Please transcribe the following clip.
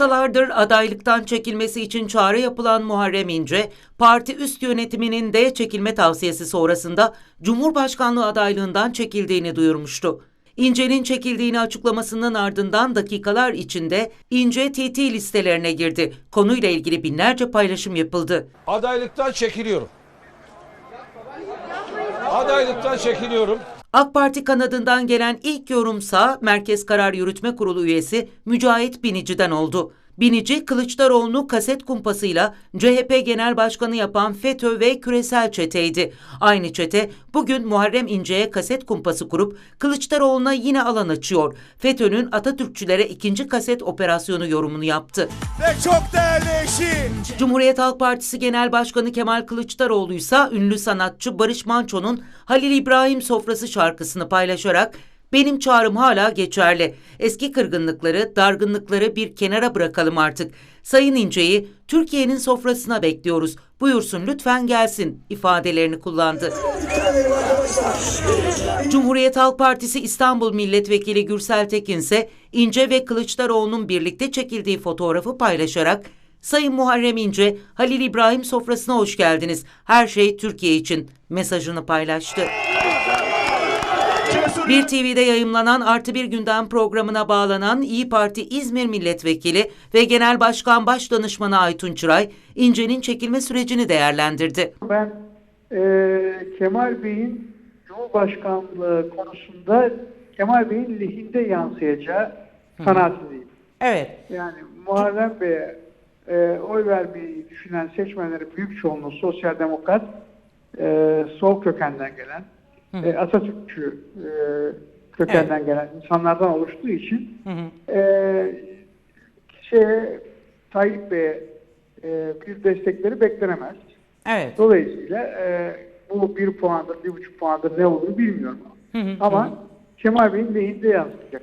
Haftalardır adaylıktan çekilmesi için çağrı yapılan Muharrem İnce, parti üst yönetiminin de çekilme tavsiyesi sonrasında Cumhurbaşkanlığı adaylığından çekildiğini duyurmuştu. İnce'nin çekildiğini açıklamasının ardından dakikalar içinde İnce TT listelerine girdi. Konuyla ilgili binlerce paylaşım yapıldı. Adaylıktan çekiliyorum. Adaylıktan çekiliyorum. AK Parti kanadından gelen ilk yorumsa Merkez Karar Yürütme Kurulu üyesi Mücahit Binici'den oldu. Binici, Kılıçdaroğlu'nu kaset kumpasıyla CHP Genel Başkanı yapan FETÖ ve küresel çeteydi. Aynı çete bugün Muharrem İnce'ye kaset kumpası kurup Kılıçdaroğlu'na yine alan açıyor. FETÖ'nün Atatürkçülere ikinci kaset operasyonu yorumunu yaptı. ve çok değerli eşi. Cumhuriyet Halk Partisi Genel Başkanı Kemal Kılıçdaroğlu ise ünlü sanatçı Barış Manço'nun Halil İbrahim Sofrası şarkısını paylaşarak benim çağrım hala geçerli. Eski kırgınlıkları, dargınlıkları bir kenara bırakalım artık. Sayın İnce'yi Türkiye'nin sofrasına bekliyoruz. Buyursun lütfen gelsin ifadelerini kullandı. Cumhuriyet Halk Partisi İstanbul Milletvekili Gürsel Tekin ise İnce ve Kılıçdaroğlu'nun birlikte çekildiği fotoğrafı paylaşarak Sayın Muharrem İnce, Halil İbrahim sofrasına hoş geldiniz. Her şey Türkiye için mesajını paylaştı. Bir TV'de yayımlanan Artı Bir Gündem programına bağlanan İyi Parti İzmir Milletvekili ve Genel Başkan Başdanışmanı Aytun Çıray, İnce'nin çekilme sürecini değerlendirdi. Ben e, Kemal Bey'in Cumhurbaşkanlığı konusunda Kemal Bey'in lehinde yansıyacağı kanaatindeyim. Evet. Yani Muharrem Bey'e e, oy vermeyi düşünen seçmenlerin büyük çoğunluğu sosyal demokrat, e, sol kökenden gelen, e, Atatürkçü e, kökenden gelen insanlardan oluştuğu için e, şeye, Tayyip Bey'e e, bir destekleri beklenemez. Evet. Dolayısıyla e, bu bir puandır, bir buçuk puandır ne olduğunu bilmiyorum. Ama Kemal Bey'in lehinde yansıyacak.